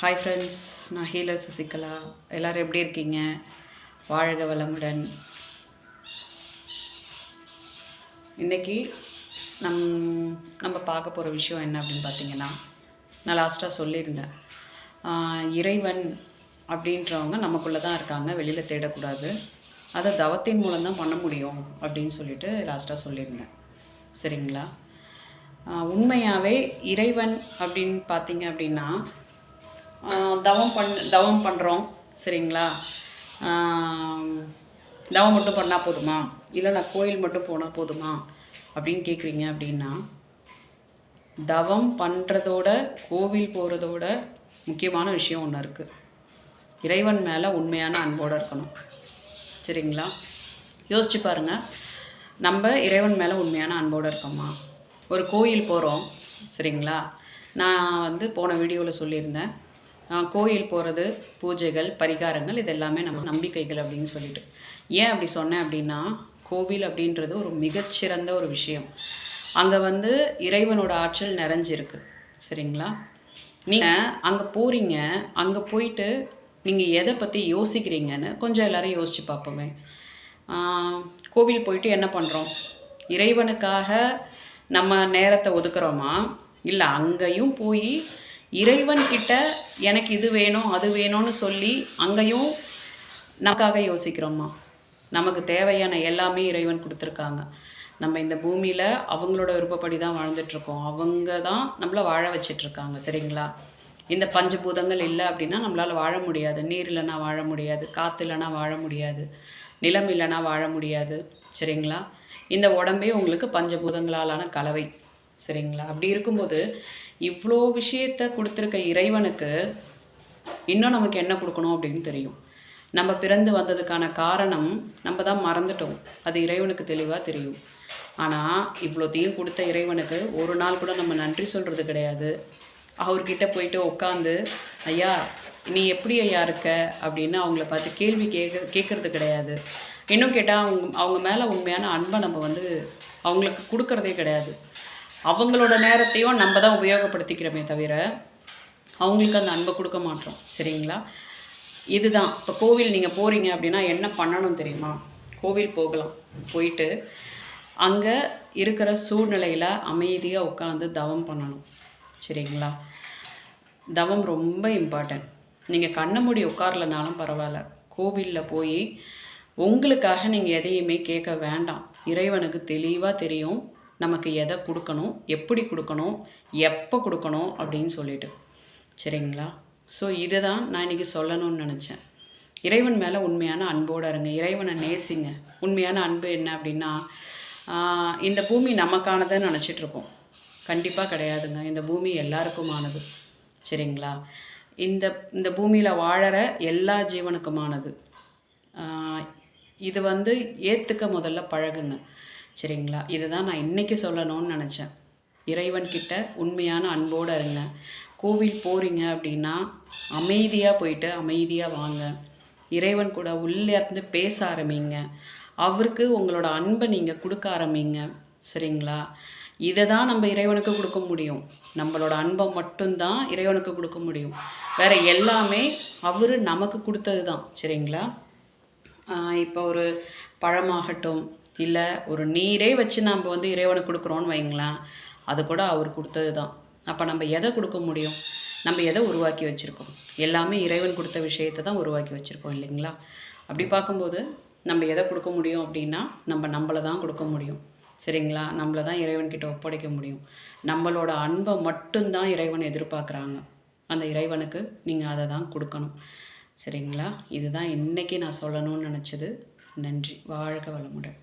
Hi friends நான் healer Sasikala. எல்லோரும் எப்படி இருக்கீங்க? வாழ்க வளமுடன். இன்றைக்கி நம் நம்ம பார்க்க போகிற விஷயம் என்ன அப்படின்னு பார்த்தீங்கன்னா நான் லாஸ்ட்டாக சொல்லியிருந்தேன். இறைவன் அப்படின்றவங்க நமக்குள்ளே தான் இருக்காங்க வெளியில் தேடக்கூடாது. அதை தவத்தின் மூலம் தான் பண்ண முடியும் அப்படின்னு சொல்லிட்டு லாஸ்ட்டாக சொல்லியிருந்தேன். சரிங்களா? உண்மையாகவே இறைவன் அப்படின்னு பார்த்தீங்க அப்படின்னா தவம் பண் தவம் பண்ணுறோம் சரிங்களா? தவம் மட்டும் பண்ணால் போதுமா? இல்லை நான் கோயில் மட்டும் போனால் போதுமா? அப்படின்னு கேட்குறீங்க அப்படின்னா தவம் பண்ணுறதோட கோவில் போகிறதோட முக்கியமான விஷயம் ஒன்று இருக்குது இறைவன் மேலே உண்மையான அன்போடு இருக்கணும். சரிங்களா? யோசிச்சு பாருங்கள் நம்ம இறைவன் மேலே உண்மையான அன்போடு இருக்கோமா? ஒரு கோயில் போகிறோம் சரிங்களா? நான் வந்து போன வீடியோவில் சொல்லியிருந்தேன். கோயில் போகிறது பூஜைகள் பரிகாரங்கள் இதெல்லாமே நம்ம நம்பிக்கைகள் அப்படின்னு சொல்லிட்டு. ஏன் அப்படி சொன்னேன் அப்படின்னா கோவில் அப்படின்றது ஒரு மிகச்சிறந்த ஒரு விஷயம். அங்கே வந்து இறைவனோட ஆற்றல் நிறைஞ்சிருக்கு. சரிங்களா? நீங்கள் அங்கே போகிறீங்க அங்கே போயிட்டு நீங்கள் எதை பற்றி யோசிக்கிறீங்கன்னு கொஞ்சம் எல்லோரும் யோசித்து பார்ப்போமே. கோவில் போயிட்டு என்ன பண்ணுறோம் இறைவனுக்காக நம்ம நேரத்தை ஒதுக்குறோமா? இல்லை அங்கேயும் போய் இறைவன்கிட்ட எனக்கு இது வேணும் அது வேணும்னு சொல்லி அங்கேயும் நமக்காக யோசிக்கிறோமா நமக்கு தேவையான எல்லாமே இறைவன் கொடுத்துருக்காங்க. நம்ம இந்த பூமியில் அவங்களோட விருப்பப்படி தான் வாழ்ந்துட்டுருக்கோம். அவங்க தான் நம்மளை வாழ வச்சிட்ருக்காங்க சரிங்களா? இந்த பஞ்சபூதங்கள் இல்லை அப்படின்னா நம்மளால் வாழ முடியாது. நீர் இல்லைன்னா வாழ முடியாது. காற்று இல்லைனா வாழ முடியாது. நிலம் இல்லைன்னா வாழ முடியாது சரிங்களா? இந்த உடம்பே உங்களுக்கு பஞ்சபூதங்களாலான கலவை. சரிங்களா? அப்படி இருக்கும்போது இவ்வளோ விஷயத்த கொடுத்துருக்க இறைவனுக்கு இன்னும் நமக்கு என்ன கொடுக்கணும் அப்படின்னு தெரியும். நம்ம பிறந்து வந்ததுக்கான காரணம் நம்ம தான் மறந்துட்டோம். அது இறைவனுக்கு தெளிவாக தெரியும். ஆனால் இவ்வளோத்தையும் கொடுத்த இறைவனுக்கு ஒரு நாள் கூட நம்ம நன்றி சொல்கிறது கிடையாது. அவர்கிட்ட போயிட்டு உட்காந்து ஐயா நீ எப்படி ஐயா இருக்க? அப்படின்னு அவங்கள பார்த்து கேள்வி கேட்க கேட்குறது கிடையாது. இன்னும் கேட்டால் அவங்க அவங்க மேலே உண்மையான அன்பை நம்ம வந்து அவங்களுக்கு கொடுக்கறதே கிடையாது. அவங்களோட நேரத்தையும் நம்ம தான் உபயோகப்படுத்திக்கிறோமே தவிர அவங்களுக்கு அந்த அன்பை கொடுக்க மாட்டோம். சரிங்களா? இதுதான். இப்போ கோவில் நீங்கள் போகிறீங்க அப்படின்னா என்ன பண்ணணும் தெரியுமா? கோவில் போகலாம். போயிட்டு அங்கே இருக்கிற சூழ்நிலையில் அமைதியாக உட்காந்து தவம் பண்ணணும். சரிங்களா? தவம் ரொம்ப இம்பார்ட்டன்ட் நீங்கள் கண்ணை மூடி உட்காரலனாலும் பரவாயில்ல. கோவிலில் போய் உங்களுக்காக நீங்கள் எதையுமே கேட்க வேண்டாம். இறைவனுக்கு தெளிவாக தெரியும். நமக்கு எதை கொடுக்கணும் எப்படி கொடுக்கணும் எப்போ கொடுக்கணும் அப்படின்னு சொல்லிட்டு. சரிங்களா? ஸோ இதுதான் நான் இன்றைக்கி சொல்லணும்னு நினச்சேன். இறைவன் மேலே உண்மையான அன்போடு இருங்க. இறைவனை நேசிங்க. உண்மையான அன்பு என்ன அப்படின்னா இந்த பூமி நமக்கானதுன்னு நினச்சிட்ருக்கோம் கண்டிப்பாக கிடையாதுங்க. இந்த பூமி எல்லாருக்குமானது. சரிங்களா? இந்த இந்த பூமியில் வாழற எல்லா ஜீவனுக்குமானது. இது வந்து ஏற்றுக்க முதல்ல பழகுங்க. சரிங்களா? இதுதான் நான் இன்றைக்கி சொல்லணும்னு நினச்சேன். இறைவன்கிட்ட உண்மையான அன்போடு இருங்க. கோவில் போகிறீங்க அப்படின்னா அமைதியாக போயிட்டு அமைதியாக வாங்க. இறைவன் கூட உள்ளே இருந்து பேச ஆரம்பிங்க. அவருக்கு உங்களோட அன்பை நீங்கள் கொடுக்க ஆரம்பிங்க. சரிங்களா? இதை தான் நம்ம இறைவனுக்கு கொடுக்க முடியும். நம்மளோட அன்பை மட்டும்தான் இறைவனுக்கு கொடுக்க முடியும். வேற எல்லாமே அவர் நமக்கு கொடுத்தது தான் சரிங்களா இப்போ ஒரு பழமாகட்டும் இல்லை ஒரு நீரே வச்சு நம்ம வந்து இறைவனுக்கு கொடுக்குறோன்னு வைங்களேன் அது கூட அவர் கொடுத்தது தான் அப்போ நம்ம எதை கொடுக்க முடியும்? நம்ம எதை உருவாக்கி வச்சுருக்கோம்? எல்லாமே இறைவன் கொடுத்த விஷயத்தை தான் உருவாக்கி வச்சுருக்கோம் இல்லைங்களா? அப்படி பார்க்கும்போது நம்ம எதை கொடுக்க முடியும் அப்படின்னா நம்ம நம்மளை தான் கொடுக்க முடியும். சரிங்களா? நம்மளை தான் இறைவன்கிட்ட ஒப்படைக்க முடியும். நம்மளோட அன்பை மட்டும்தான் இறைவன் எதிர்பார்க்குறாங்க. அந்த இறைவனுக்கு நீங்கள் அதை தான் கொடுக்கணும். சரிங்களா? இதுதான் இன்றைக்கி நான் சொல்லணும்னு நினச்சது. நன்றி. வாழ்க வளமுடன்.